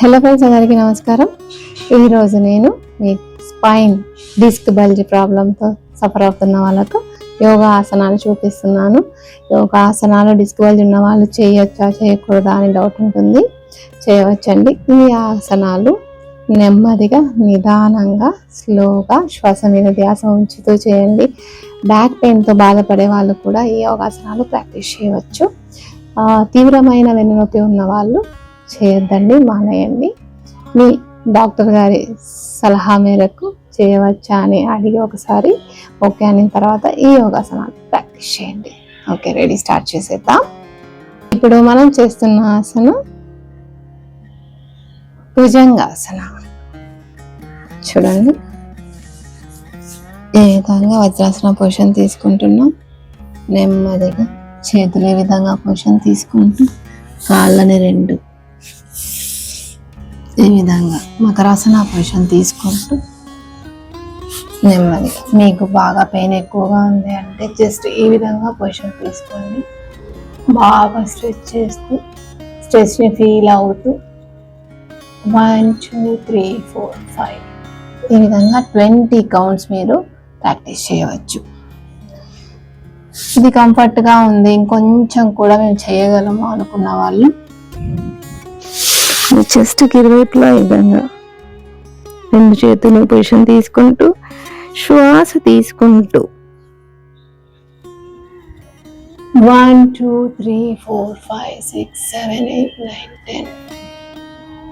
Hello friends అందరికీ నమస్కారం. ఈరోజు నేను మీ స్పైన్ డిస్క్ బల్జ్ ప్రాబ్లంతో సఫర్ అవుతున్న వాళ్ళకు యోగా ఆసనాలు చూపిస్తున్నాను. యోగా ఆసనాలు డిస్క్ బల్జ్ ఉన్న వాళ్ళు చేయొచ్చా చేయకూడదా అని డౌట్ ఉంటుంది. చేయవచ్చండి. ఈ ఆసనాలు నెమ్మదిగా నిదానంగా స్లోగా శ్వాస మీద ధ్యాస ఉంచుతూ చేయండి. బ్యాక్ పెయిన్తో బాధపడే వాళ్ళు కూడా ఈ యోగాసనాలు ప్రాక్టీస్ చేయవచ్చు. తీవ్రమైన వెన్నునొప్పి ఉన్న వాళ్ళు చేయొద్దండి మానేయండి. మీ డాక్టర్ గారి సలహా మేరకు చేయవచ్చా అని అడిగి ఒకసారి ఓకే అని తర్వాత ఈ యోగాసనాలు ప్రాక్టీస్ చేయండి. ఓకే రెడీ స్టార్ట్ చేసేద్దాం. ఇప్పుడు మనం చేస్తున్న ఆసనం భుజంగాసన. చూడండి. ఏ విధంగా వజ్రాసన పొజిషన్ తీసుకుంటున్నాం? నెమ్మదిగా చేతులు ఏ విధంగా పొజిషన్ తీసుకుంటూ కాళ్ళని రెండు మకరాసన పొజిషన్ తీసుకుంటూ నెమ్మదిగా మీకు బాగా పెయిన్ ఎక్కువగా ఉంది అంటే జస్ట్ ఈ విధంగా పొజిషన్ తీసుకోండి. బాగా స్ట్రెచ్ చేస్తూ స్ట్రెచ్ని ఫీల్ అవుతూ one two three four five ఈ విధంగా ట్వంటీ కౌంట్స్ మీరు ప్రాక్టీస్ చేయవచ్చు. ఇది కంఫర్ట్గా ఉంది. ఇంకొంచెం కూడా మేము చేయగలము అనుకున్న వాళ్ళు చెస్ట్కి ఇరువైపులా ఈ విధంగా రెండు చేతులు పొజిషన్ తీసుకుంటూ శ్వాస తీసుకుంటూ. One two three four five six seven eight nine ten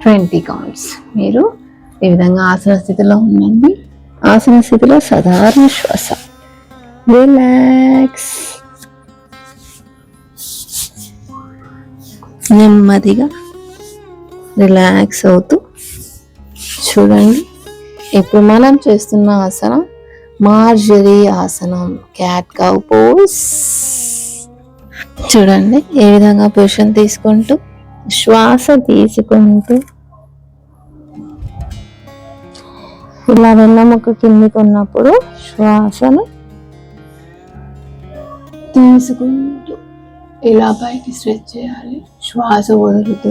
twenty counts మీరు ఈ విధంగా ఆసన స్థితిలో ఉండండి. ఆసన స్థితిలో సాధారణ శ్వాస. రిలాక్స్ నెమ్మదిగా రిలాక్స్ అవుతూ చూడండి. ఇప్పుడు మనం చేస్తున్న ఆసనం మార్జరీ ఆసనం క్యాట్ కౌ పోస్ చూడండి ఏ విధంగా పొజిషన్ తీసుకుంటూ శ్వాస తీసుకుంటూ. ఇలా వెన్నముక కిందికి ఉన్నప్పుడు శ్వాసను తీసుకుంటూ ఇలా పైకి స్ట్రెచ్ చేయాలి. శ్వాస వదులుతూ.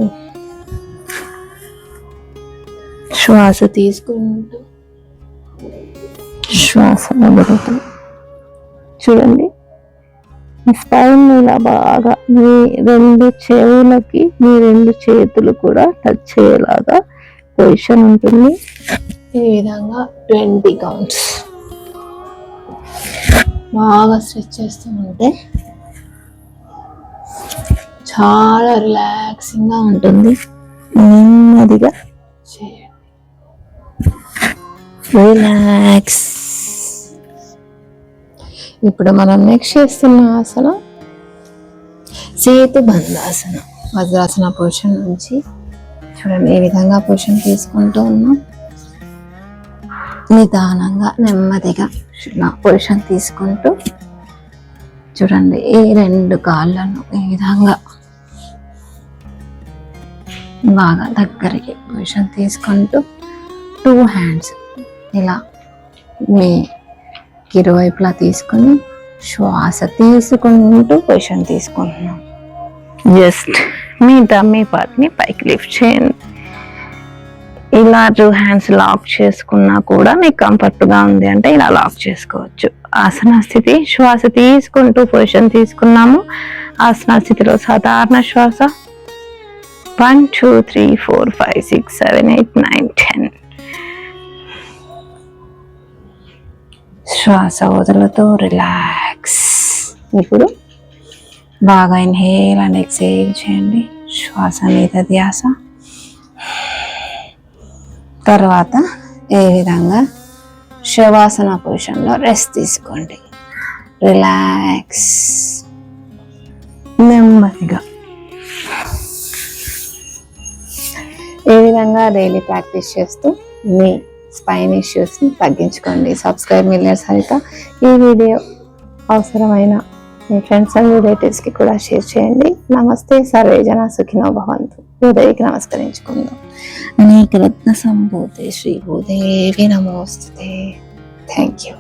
శ్వాస తీసుకుంటూ. శ్వాస వదులుతూ చూడండి. మీ స్పైన్ ఇలా బాగా మీ రెండు చెవులకి మీ రెండు చేతులు కూడా టచ్ అయ్యేలాగా పొజిషన్ ఉంటుంది. ఈ విధంగా ట్వంటీ కౌంట్స్ బాగా స్ట్రెచ్ చేస్తూ ఉంటే చాలా రిలాక్సింగ్గా ఉంటుంది. నెమ్మదిగా చేయండి. రిలాక్స్ ఇప్పుడు మనం నెక్స్ట్ చేస్తున్న ఆసనం సేతు బంధాసనం వజ్రాసన పోర్షన్ నుంచి చూడండి ఏ విధంగా పోర్షన్ తీసుకుంటూ ఉన్నాం? నిదానంగా నెమ్మదిగా ఇలా పొజిషన్ తీసుకుంటూ చూడండి ఈ రెండు కాళ్ళను ఈ విధంగా బాగా దగ్గరికి పొజిషన్ తీసుకుంటూ టూ హ్యాండ్స్ ఇలా మీ ఇరువైపులా తీసుకుని శ్వాస తీసుకుంటూ పొజిషన్ తీసుకుంటున్నాం. జస్ట్ మీ డమ్మీ పార్ట్ని పైకి లిఫ్ట్ చేయండి. ఇలా టూ హ్యాండ్స్ లాక్ చేసుకున్నా కూడా మీకు కంఫర్ట్గా ఉంది అంటే ఇలా లాక్ చేసుకోవచ్చు. ఆసన స్థితి శ్వాస తీసుకుంటూ పొజిషన్ తీసుకున్నాము. ఆసన స్థితిలో సాధారణ శ్వాస. One two three four five six seven eight nine ten శ్వాస వదలతో రిలాక్స్ ఇప్పుడు బాగా ఇన్హేల్ అండ్ ఎక్సేల్ చేయండి. శ్వాస మీద ధ్యాస. తర్వాత ఏ విధంగా శవాసన పొజిషన్లో రెస్ట్ తీసుకోండి. రిలాక్స్ నెమ్మదిగా. ఏ విధంగా డైలీ ప్రాక్టీస్ చేస్తూ మీ స్పైన్ ఇష్యూస్ని తగ్గించుకోండి. సబ్స్క్రైబ్ మిలియర్ సరిత ఈ వీడియో అవసరమైన మీ ఫ్రెండ్స్ అండ్ రిలేటివ్స్కి కూడా షేర్ చేయండి. నమస్తే సర్వే జన సుఖినో భవంతు. హృదయకి నమస్కరించుకుందాం. అనేక రత్న సంభూతే శ్రీ భూదేవి నమోస్తుతే. Thank you